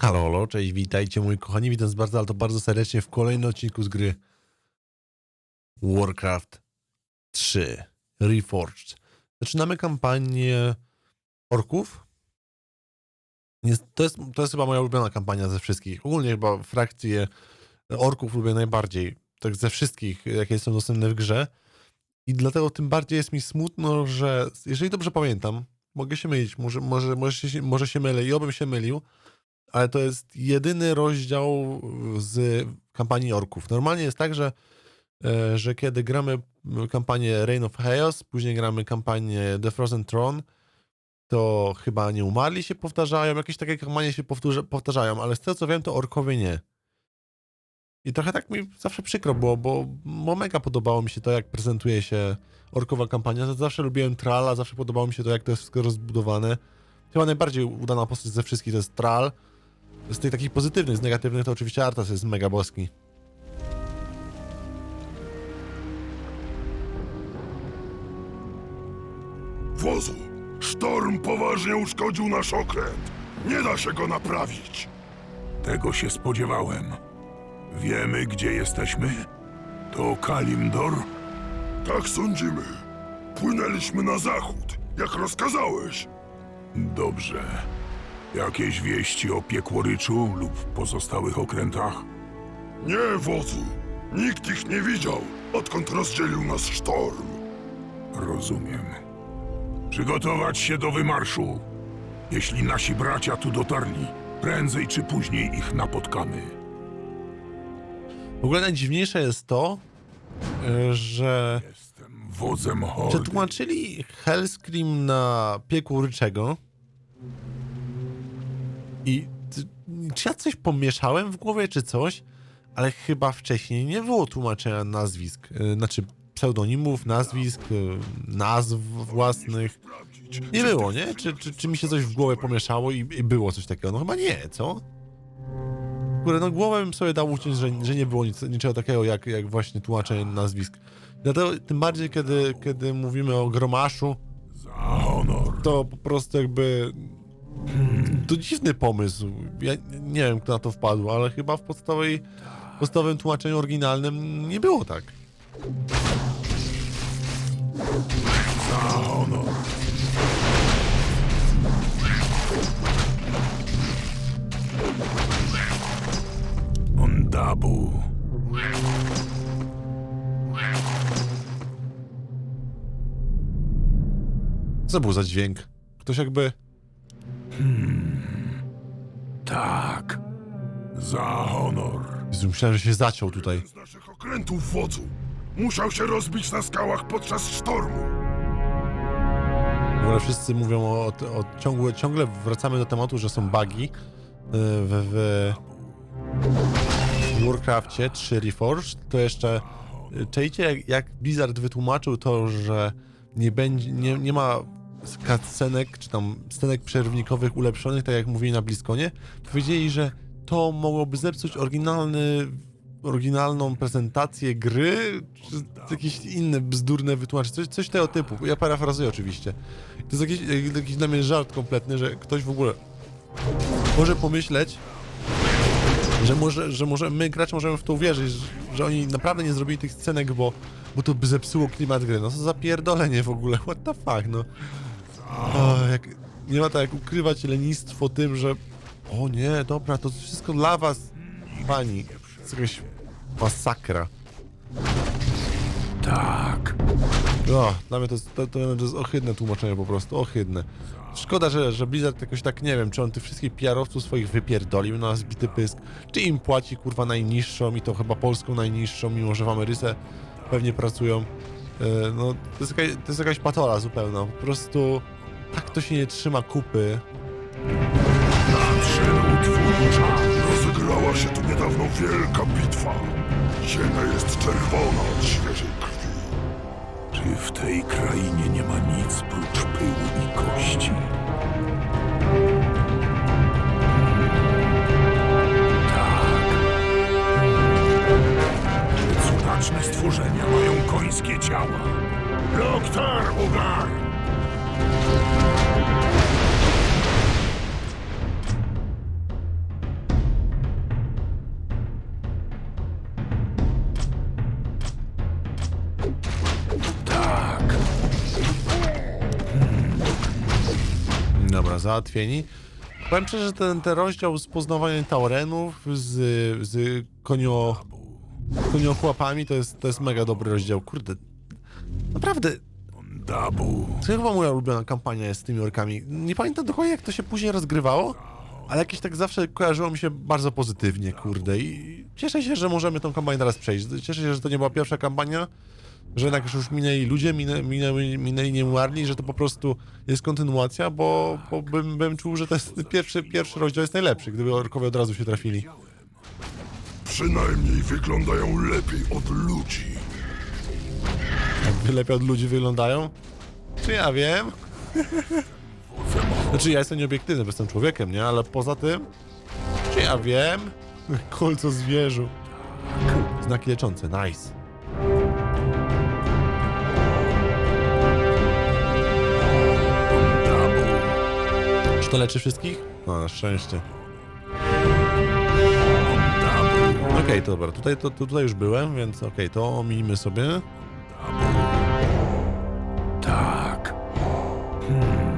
Halo, halo, cześć, witajcie moi kochani, witam bardzo, ale to bardzo serdecznie w kolejnym odcinku z gry Warcraft 3 Reforged. Zaczynamy kampanię orków. Jest, to, jest, to jest chyba moja ulubiona kampania ze wszystkich. Ogólnie chyba frakcje orków lubię najbardziej, tak ze wszystkich, jakie są dostępne w grze. I dlatego tym bardziej jest mi smutno, że jeżeli dobrze pamiętam, mogę się mylić, może, może, może, się, może się mylę i obym się mylił, ale to jest jedyny rozdział z kampanii orków. Normalnie jest tak, że, e, że kiedy gramy kampanię Reign of Chaos, później gramy kampanię The Frozen Throne, to chyba nie umarli się powtarzają, jakieś takie kampanie się powtórza, powtarzają, ale z tego co wiem, to orkowie nie. I trochę tak mi zawsze przykro było, bo, bo mega podobało mi się to, jak prezentuje się orkowa kampania. Zawsze lubiłem Trala, zawsze podobało mi się to, jak to jest wszystko rozbudowane. Chyba najbardziej udana postać ze wszystkich to jest Tral. Z tych takich pozytywnych, z negatywnych to oczywiście Artas jest mega boski. Wozu! Sztorm poważnie uszkodził nasz okręt. Nie da się go naprawić. Tego się spodziewałem. Wiemy, gdzie jesteśmy? To Kalimdor? Tak sądzimy. Płynęliśmy na zachód, jak rozkazałeś. Dobrze. Jakieś wieści o Piekłoryczu lub pozostałych okrętach? Nie, wodzu. Nikt ich nie widział, odkąd rozdzielił nas sztorm. Rozumiem. Przygotować się do wymarszu. Jeśli nasi bracia tu dotarli, prędzej czy później ich napotkamy. W ogóle najdziwniejsze jest to, e, że Jestem wodzem hordy. przetłumaczyli Hellscream na piekło ryczego i czy ja coś pomieszałem w głowie, czy coś, ale chyba wcześniej nie było tłumaczenia nazwisk, e, znaczy pseudonimów, nazwisk, e, nazw własnych. Nie było, nie? Czy, czy, czy mi się coś w głowie pomieszało i, i było coś takiego? No chyba nie, co? Kurde, no głowę bym sobie dał uciąć, że, że nie było nic, niczego takiego jak, jak właśnie tłumaczenie nazwisk. Dlatego tym bardziej, kiedy, kiedy mówimy o gromaszu, to po prostu jakby... To dziwny pomysł. Ja nie wiem, kto na to wpadł, ale chyba w podstawowej, podstawowym tłumaczeniu oryginalnym nie było tak. Za honor. Ondabu. Co był za dźwięk? Ktoś jakby... Tak. Za honor. Jezu, Myślałem, że się zaciął tutaj. z naszych okrętów, wodzu. Musiał się rozbić na skałach podczas sztormu. W ogóle wszyscy mówią o, o ciągle, ciągle wracamy do tematu, że są bugi y, w, w Warcrafcie 3 Reforged. To jeszcze y, czajcie jak, jak Blizzard wytłumaczył to, że nie będzie, nie, nie ma scenek, czy tam scenek przerwnikowych ulepszonych, tak jak mówili na Bliskonie. Powiedzieli, że to mogłoby zepsuć oryginalny oryginalną prezentację gry, czy jakieś inne bzdurne wytłumaczenie, coś, coś tego typu. Ja parafrazuję oczywiście. To jest jakiś, jakiś dla mnie żart kompletny, że ktoś w ogóle może pomyśleć, że może, że może my gracze możemy w to uwierzyć, że, że oni naprawdę nie zrobili tych scenek, bo, bo to by zepsuło klimat gry. No co za pierdolenie w ogóle, what the fuck, no. O, jak, nie ma tak jak ukrywać lenistwo tym, że o nie, dobra, to wszystko dla was, pani. To jest jakaś masakra. Tak. O, dla mnie to jest, to, to jest ohydne tłumaczenie po prostu, ohydne. Szkoda, że, że Blizzard jakoś tak, nie wiem, czy on tych wszystkich PR-owców swoich wypierdolił na zbity pysk, czy im płaci, kurwa, najniższą i to chyba polską najniższą, mimo że w Ameryce pewnie pracują. E, no, to jest, jakaś, to jest jakaś patola zupełna, po prostu to się nie trzyma kupy. Nadszedł twój czas. Rozegrała się tu niedawno wielka bitwa. Ziemia jest czerwona od świeżej krwi. Czy w tej krainie nie ma nic prócz pyłu i kości? Tak. Te stworzenia mają końskie ciała. Doktor Ugar! Załatwieni. Powiem szczerze, że ten, ten rozdział z poznawaniem taurenów, z, z konio, koniochłapami, to jest, to jest mega dobry rozdział. Kurde, naprawdę, Dabu. to chyba moja ulubiona kampania jest z tymi orkami. Nie pamiętam dokładnie, jak to się później rozgrywało, ale jakieś tak zawsze kojarzyło mi się bardzo pozytywnie, kurde. I cieszę się, że możemy tą kampanię teraz przejść. Cieszę się, że to nie była pierwsza kampania, że jednak już minęli ludzie, minę, minęli, minęli nieumarli, że to po prostu jest kontynuacja, bo, bo bym, bym czuł, że jest pierwszy, pierwszy rozdział jest najlepszy, gdyby orkowie od razu się trafili. Przynajmniej wyglądają lepiej od ludzi. Jak lepiej od ludzi wyglądają? Czy ja wiem? Znaczy ja jestem nieobiektywny, bo jestem człowiekiem, nie? Ale poza tym... Czy ja wiem? Kolco zwierzu. Znaki leczące, nice. To leczy wszystkich? No, na szczęście. Okej, to dobra, tutaj, to, tutaj już byłem, więc okej, to ominimy sobie. Tak. Hmm.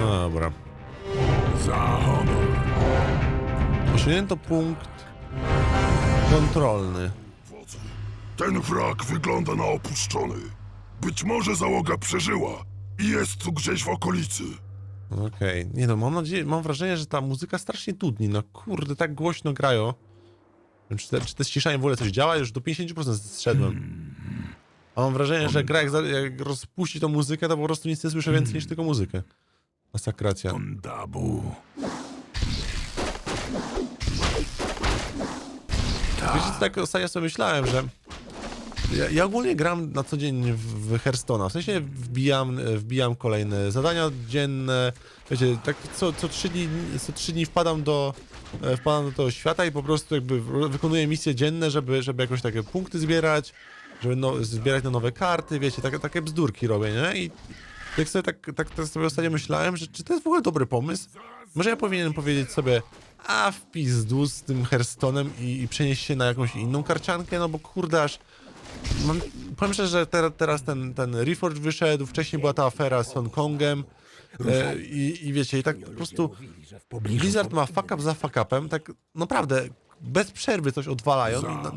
Dobra. Za honor. Osiągnięto punkt kontrolny. Ten wrak wygląda na opuszczony. Być może załoga przeżyła i jest tu gdzieś w okolicy. Okej, nie no, mam nadzieję, mam wrażenie, że ta muzyka strasznie dudni, no kurde, tak głośno grają. Czy te, czy te ściszanie w ogóle coś działa? Już do 50% zszedłem. A mam wrażenie, że gra jak, za, jak rozpuści tą muzykę, to po prostu nic nie słyszę więcej niż tylko muzykę. Masakracja. Dabu. Wiecie, co tak ostatnio sobie myślałem, że ja, ja ogólnie gram na co dzień w, Hearthstone'a, w sensie wbijam, wbijam kolejne zadania dzienne, wiecie, tak co, co, trzy dni, co trzy dni wpadam do, e, wpadam do tego świata i po prostu jakby wykonuję misje dzienne, żeby, żeby jakoś takie punkty zbierać, żeby no, zbierać na nowe karty, wiecie, takie, takie bzdurki robię, nie? I jak sobie tak, tak, tak sobie ostatnio myślałem, że czy to jest w ogóle dobry pomysł? Może ja powinienem powiedzieć sobie, a w pizdu z tym Hearthstone'em i, i przenieść się na jakąś inną karciankę, no bo kurde aż... Mam, powiem szczerze, że teraz, teraz ten, ten Reforge wyszedł, wcześniej była ta afera z Hongkongiem e, i, i wiecie, i tak po prostu Blizzard ma fuck up za fuck upem, tak naprawdę bez przerwy coś odwalają. I, na,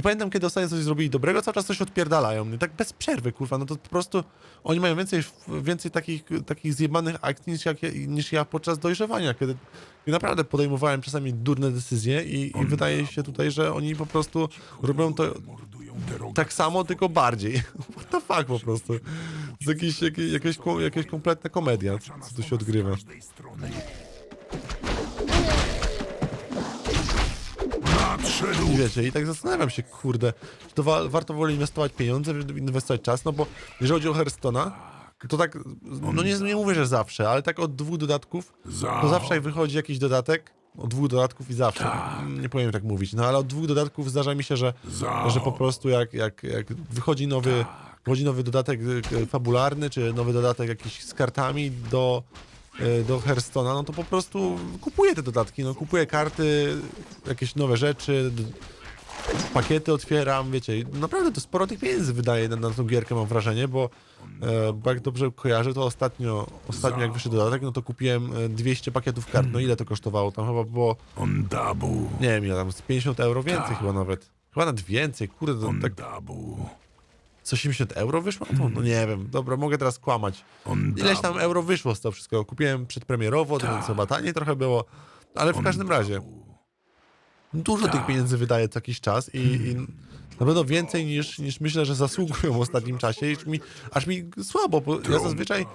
nie pamiętam, kiedy ostatnio coś zrobili dobrego, cały czas coś odpierdalają. Nie? Tak bez przerwy, kurwa, no to po prostu oni mają więcej, więcej takich, takich zjebanych akcji niż, jak, ja- niż ja podczas dojrzewania, kiedy, kiedy naprawdę podejmowałem czasami durne decyzje i, i wydaje się tutaj, że oni po prostu robią to tak samo, tylko bardziej. What the fuck po prostu. To jest jakaś, ko- jakaś kompletna komedia, co tu się odgrywa. Z każdej strony. Nadszedł. I wiecie, i tak zastanawiam się, kurde, czy to wa warto wolę inwestować pieniądze, inwestować czas, no bo jeżeli chodzi o Hearthstone'a, to tak, no nie, nie mówię, że zawsze, ale tak od dwóch dodatków, to zawsze jak wychodzi jakiś dodatek, od dwóch dodatków i zawsze, nie powinien tak mówić, no ale od dwóch dodatków zdarza mi się, że, że po prostu jak, jak, jak wychodzi nowy, wychodzi nowy dodatek y, fabularny, czy nowy dodatek jakiś z kartami do, do Hearthstone'a, no to po prostu kupuję te dodatki, no kupuję karty, jakieś nowe rzeczy, pakiety otwieram, wiecie, i naprawdę to sporo tych pieniędzy wydaje na, na tą gierkę, mam wrażenie, bo, e, bo jak dobrze kojarzę, to ostatnio, ostatnio jak wyszedł dodatek, no to kupiłem e, 200 pakietów kart, no ile to kosztowało? Tam chyba było, nie wiem ile tam, z 50 euro więcej chyba nawet. Chyba nawet więcej, kurde, to tak. Z 80 euro wyszło? No, no nie wiem, dobra, mogę teraz kłamać. Ileś tam euro wyszło z tego wszystkiego. Kupiłem przedpremierowo, to więc chyba taniej trochę było, ale w każdym razie dużo tych pieniędzy wydaje co jakiś czas i, i na pewno więcej niż, niż myślę, że zasługują w ostatnim czasie. I mi, aż mi słabo, bo ja zazwyczaj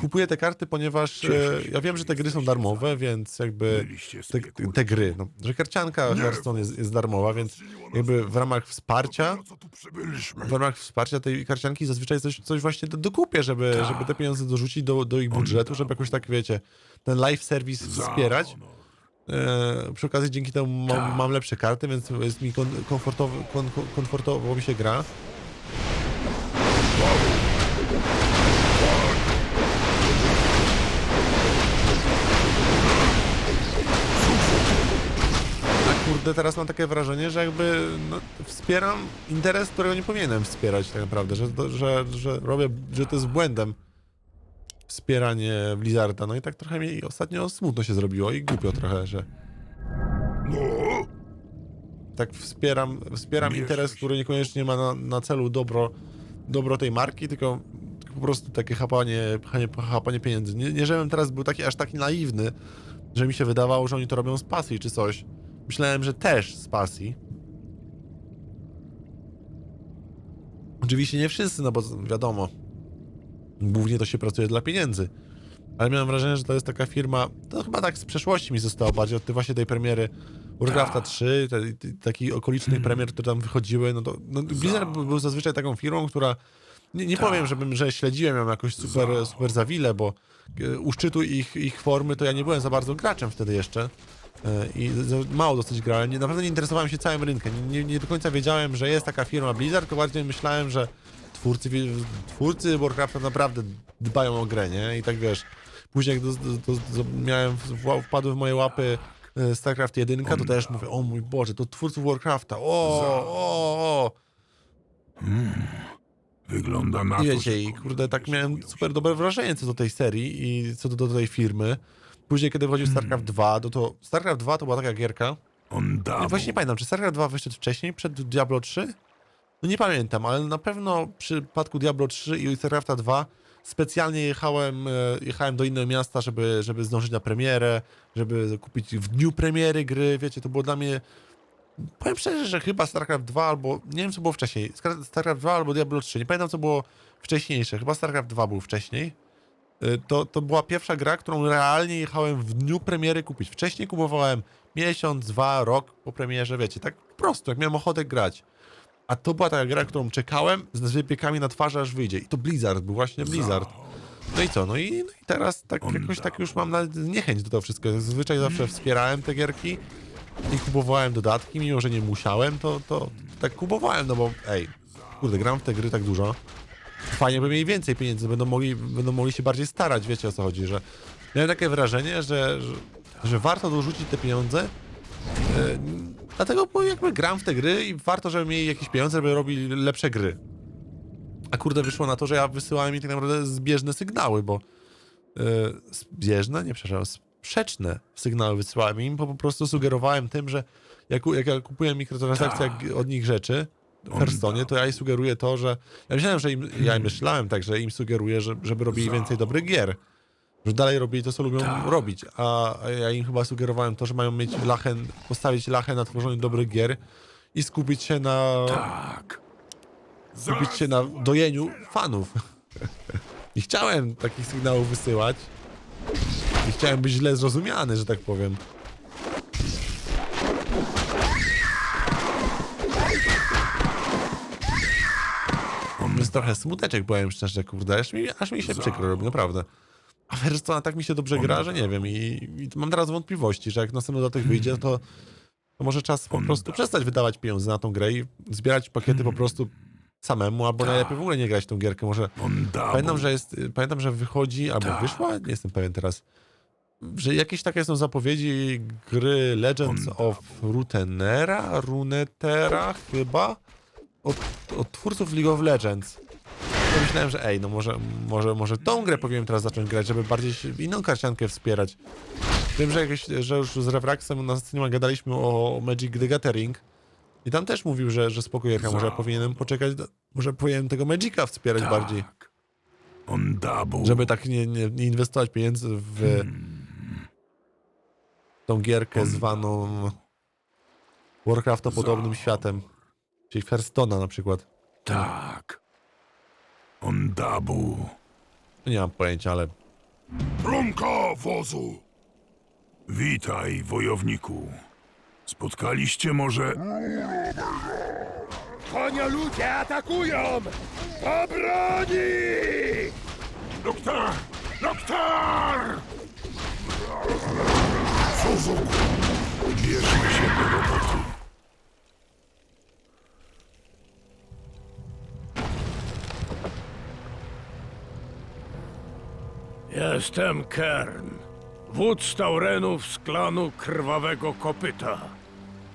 kupuję te karty, ponieważ e, ja wiem, że te gry są darmowe, więc jakby te, te gry, no, że karcianka Hearthstone jest, jest darmowa, więc jakby w ramach wsparcia przybyliśmy? w ramach wsparcia tej karcianki zazwyczaj coś, coś właśnie do, dokupię, żeby, żeby te pieniądze dorzucić do, do ich budżetu, żeby jakoś tak, wiecie, ten live service wspierać. E, przy okazji dzięki temu mam, mam lepsze karty, więc jest mi kon, komfortowo, kon, komfortowo mi się gra. Kurde, teraz mam takie wrażenie, że jakby no, wspieram interes, którego nie powinienem wspierać tak naprawdę, że, to- że, że robię, że to jest błędem wspieranie Blizzarda. No i tak trochę mi ostatnio smutno się zrobiło i głupio trochę, że No, tak wspieram, wspieram interes, który niekoniecznie ma na, na celu dobro, dobro tej marki, tylko, tylko po prostu takie chapanie, chapanie, chapanie pieniędzy. Nie, nie żebym teraz był taki aż taki naiwny, że mi się wydawało, że oni to robią z pasji czy coś. Myślałem, że też z pasji. Oczywiście nie wszyscy, no bo wiadomo, głównie to się pracuje dla pieniędzy. Ale miałem wrażenie, że to jest taka firma, to chyba tak z przeszłości mi zostało bardziej od tej właśnie tej premiery Warcrafta 3, te, te, takich okolicznych premier, które tam wychodziły, no to no, Blizzard był, zazwyczaj taką firmą, która nie, nie powiem, żebym, że śledziłem ją jakoś super, super za wiele, bo e, u szczytu ich, ich formy to ja nie byłem za bardzo graczem wtedy jeszcze i za, mało dosyć grałem, nie, naprawdę nie interesowałem się całym rynkiem, nie, nie, do końca wiedziałem, że jest taka firma Blizzard, tylko bardziej myślałem, że twórcy, twórcy Warcrafta naprawdę dbają o grę, nie? I tak wiesz, później jak do, do, do, miałem, wpadły w moje łapy e, StarCraft 1, to też mówię, o mój Boże, to twórców Warcrafta, o, o, o. Wygląda na I to, wiecie, że i kurde, tak miałem super dobre wrażenie co do tej serii i co do, do tej firmy. Później, kiedy wychodził StarCraft 2, to, to StarCraft 2 to była taka gierka. On Ja właśnie nie pamiętam, czy StarCraft 2 wyszedł wcześniej, przed Diablo 3? No nie pamiętam, ale na pewno w przypadku Diablo 3 i StarCrafta 2 specjalnie jechałem, e, jechałem do innego miasta, żeby, żeby zdążyć na premierę, żeby kupić w dniu premiery gry, wiecie, to było dla mnie... Powiem szczerze, że chyba StarCraft 2 albo... Nie wiem, co było wcześniej. Star- StarCraft 2 albo Diablo 3. Nie pamiętam, co było wcześniejsze. Chyba StarCraft 2 był wcześniej. Y, To, to była pierwsza gra, którą realnie jechałem w dniu premiery kupić. Wcześniej kupowałem miesiąc, dwa, rok po premierze, wiecie, tak po prostu, jak miałem ochotę grać. A to była taka gra, którą czekałem z wypiekami na twarzy, aż wyjdzie. I to Blizzard, był właśnie Blizzard. No i co? No i, no i teraz tak jakoś tak już mam na, niechęć do tego wszystkiego. Zazwyczaj zawsze wspierałem te gierki i kupowałem dodatki, mimo że nie musiałem, to, to tak kupowałem, no bo ej, kurde, gram w te gry tak dużo. Fajnie by mieli więcej pieniędzy, będą mogli, będą mogli się bardziej starać, wiecie o co chodzi, że miałem takie wrażenie, że, że, że warto dorzucić te pieniądze, e, dlatego bo jakby gram w te gry i warto, żeby mieli jakieś pieniądze, żeby robili lepsze gry. A kurde, wyszło na to, że ja wysyłałem im tak naprawdę zbieżne sygnały, bo e, zbieżne, nie przepraszam, sprzeczne sygnały wysyłałem im, bo po prostu sugerowałem tym, że jak, jak ja kupuję mikrotransakcje Tak. od nich rzeczy w On Hearthstone, da. to ja im sugeruję to, że ja myślałem, że im, ja myślałem tak, że im sugeruję, że, żeby robili więcej dobrych gier. Że dalej robili to, co lubią Tak. robić. A, a ja im chyba sugerowałem to, że mają mieć lachę, postawić lachę na tworzeniu dobrych gier i skupić się na, Tak. skupić się na dojeniu fanów. I chciałem takich sygnałów wysyłać. I chciałem być źle zrozumiany, że tak powiem. Trochę smuteczek, powiem szczerze, kurde, aż mi, aż mi się przykro robi, naprawdę. A Hearthstone tak mi się dobrze gra, że nie wiem i, i mam teraz wątpliwości, że jak następny dodatek wyjdzie, to, to może czas po prostu przestać wydawać pieniądze na tą grę i zbierać pakiety po prostu samemu, albo najlepiej w ogóle nie grać tą gierkę, może... Pamiętam, że jest, pamiętam, że wychodzi, albo Tak. wyszła, nie jestem pewien teraz, że jakieś takie są zapowiedzi gry Legends of Rutenera, Runetera chyba, od, od twórców League of Legends. Ja myślałem, że ej, no może, może, może tą grę powinienem teraz zacząć grać, żeby bardziej inną karciankę wspierać. Wiem, że, jakieś, że już z Refraxem na scenie gadaliśmy o Magic the Gathering i tam też mówił, że, że spokojnie, może powinienem poczekać, do, może powinienem tego Magica wspierać tak. bardziej. On dabu. Żeby tak nie, nie, nie inwestować pieniędzy w tą gierkę zwaną Warcrafta-podobnym światem. Czyli Hearthstone'a na przykład. Tak. On dabu. Nie mam pojęcia, ale trąka wozu. Witaj, wojowniku. Spotkaliście może... Konia ludzie atakują! Do broni! Doktor! Doktor! Suzuku, Bierzmy się do roboty. Jestem Kern, wódz Taurenów z klanu Krwawego Kopyta.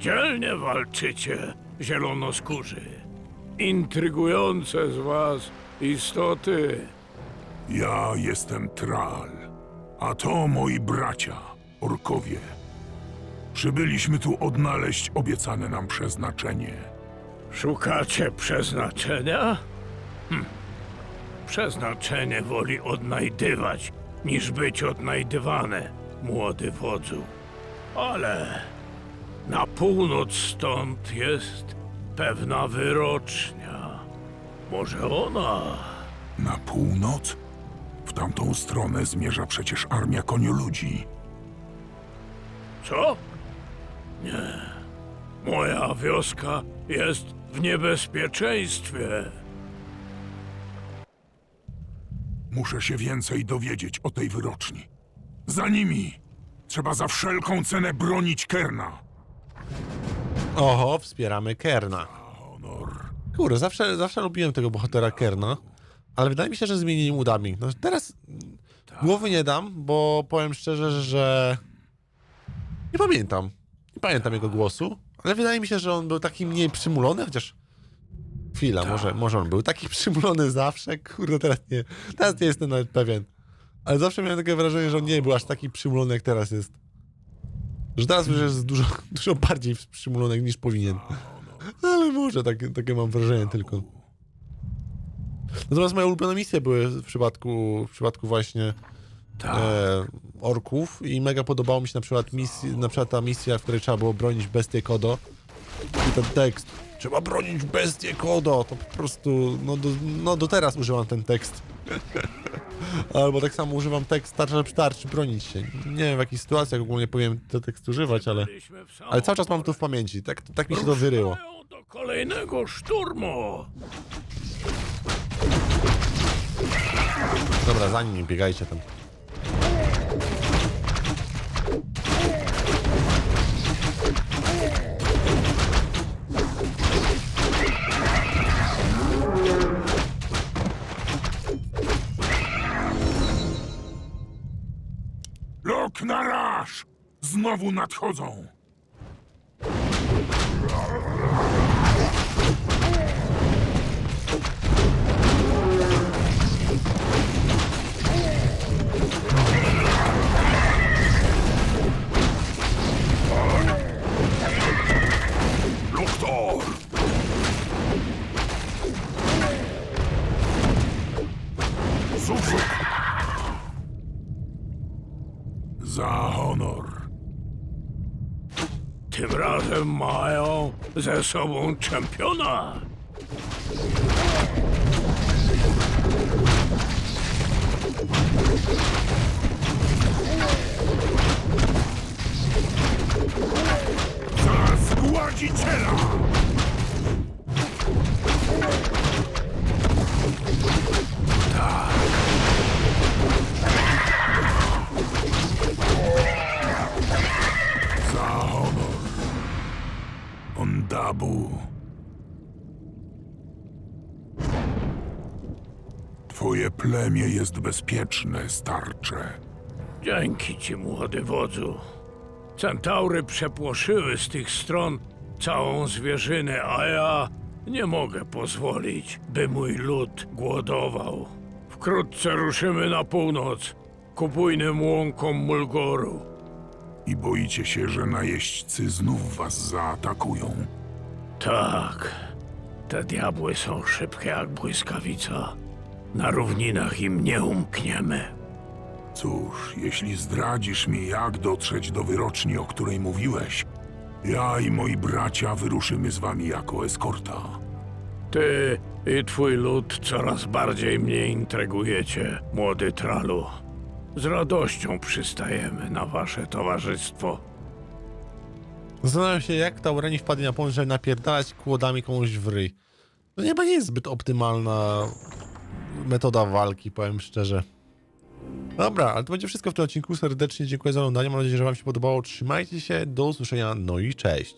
Dzielnie walczycie, zielonoskórzy. Intrygujące z was istoty. Ja jestem Tral, a to moi bracia, orkowie. Przybyliśmy tu odnaleźć obiecane nam przeznaczenie. Szukacie przeznaczenia? Hm. Przeznaczenie woli odnajdywać, niż być odnajdywane, młody wodzu. Ale na północ stąd jest pewna wyrocznia. Może ona... Na północ? W tamtą stronę zmierza przecież armia konioludzi. Co? Nie. Moja wioska jest w niebezpieczeństwie. Muszę się więcej dowiedzieć o tej wyroczni. Za nimi! Trzeba za wszelką cenę bronić Kerna. Oho, wspieramy Kerna. Honor. Kurde, zawsze, zawsze lubiłem tego bohatera Kerna, ale wydaje mi się, że zmienili mu dubbing. No teraz mm, głowy nie dam, bo powiem szczerze, że nie pamiętam. Nie pamiętam jego głosu, ale wydaje mi się, że on był taki mniej przymulony, chociaż chwila, może, może on był taki przymulony zawsze, kurde, teraz nie, teraz nie jestem nawet pewien. Ale zawsze miałem takie wrażenie, że on nie był aż taki przymulony, jak teraz jest. Że teraz już jest dużo, dużo bardziej przymulony niż powinien. Ale może, takie, takie mam wrażenie tylko. Natomiast moje ulubione misje były w przypadku, w przypadku właśnie e, orków i mega podobało mi się na przykład, misji, na przykład ta misja, w której trzeba było bronić bestię Kodo i ten tekst trzeba bronić bestię Kodo, to po prostu, no do, no do teraz używam ten tekst. Albo tak samo używam tekst tarcza przy tarczy, bronić się. Nie wiem w jakich sytuacjach ogólnie powinien ten tekst używać, ale, ale cały czas mam to w pamięci, tak, tak mi się to wyryło. Do kolejnego szturmu. Dobra, za nim nie biegajcie tam. Znowu nadchodzą! Za honor. Tym razem mają ze sobą czempiona. Za zgładziciela! Tak. Twoje plemię jest bezpieczne, starcze. Dzięki ci, młody wodzu. Centaury przepłoszyły z tych stron całą zwierzynę, a ja nie mogę pozwolić, by mój lud głodował. Wkrótce ruszymy na północ, ku bujnym łąkom Mulgoru. I boicie się, że najeźdźcy znów was zaatakują. Tak, te diabły są szybkie jak błyskawica. Na równinach im nie umkniemy. Cóż, jeśli zdradzisz mi, jak dotrzeć do wyroczni, o której mówiłeś, ja i moi bracia wyruszymy z wami jako eskorta. Ty i twój lud coraz bardziej mnie intrygujecie, młody tralu. Z radością przystajemy na wasze towarzystwo. Zastanawiam się, jak Taureni wpadli na pomysł, żeby napierdalać kłodami komuś w ryj. To chyba nie jest zbyt optymalna metoda walki, powiem szczerze. Dobra, ale to będzie wszystko w tym odcinku. Serdecznie dziękuję za oglądanie. Mam nadzieję, że wam się podobało. Trzymajcie się, do usłyszenia, no i cześć.